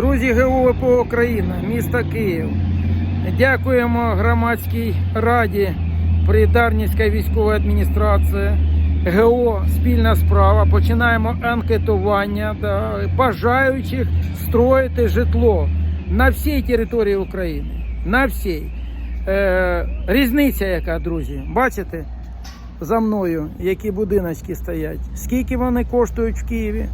Друзі ГУВП Україна, місто Київ. Дякуємо громадській раді при Дарницькій військової адміністрації. ГО спільна справа. Починаємо анкетування да, бажаючих строїти житло на всій території України. На всій. Е, різниця яка, друзі? Бачите за мною, які будиночки стоять? Скільки вони коштують в Києві?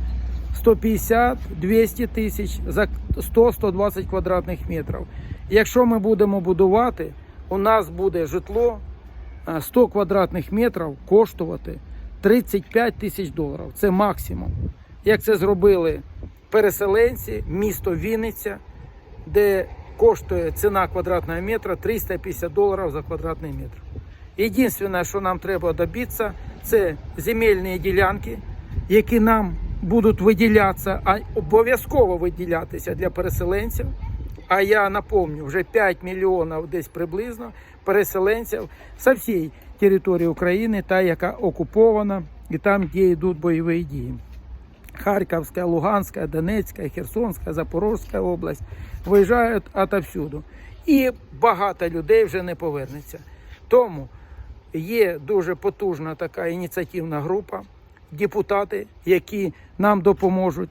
150-200 тисяч за 100-120 квадратних метрів. Якщо ми будемо будувати, у нас буде житло е, 100 квадратних метрів коштувати 35 тисяч доларів. Це максимум. Як це зробили переселенці, місто Вінниця, де коштує ціна квадратного метра 350 доларів за квадратний метр. Єдине, що нам треба добитися, це земельні ділянки, які нам будуть виділятися, а обов'язково виділятися для переселенців. А я напомню, вже 5 мільйонів десь приблизно переселенців з всієї території України, та яка окупована, і там, де йдуть бойові дії. Харківська, Луганська, Донецька, Херсонська, Запорозька область виїжджають отовсюду. І багато людей вже не повернеться. Тому є дуже потужна така ініціативна група, депутати, які нам допоможуть,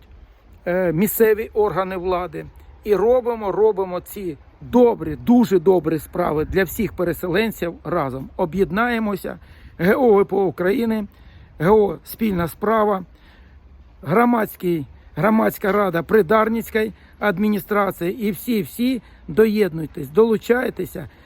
е, місцеві органи влади. І робимо, робимо ці добрі, дуже добрі справи для всіх переселенців разом. Об'єднаємося. ГО ВПО України, ГО спільна справа громадський, громадська рада при Дарницькій адміністрації і всі-всі доєднуйтесь, долучайтеся.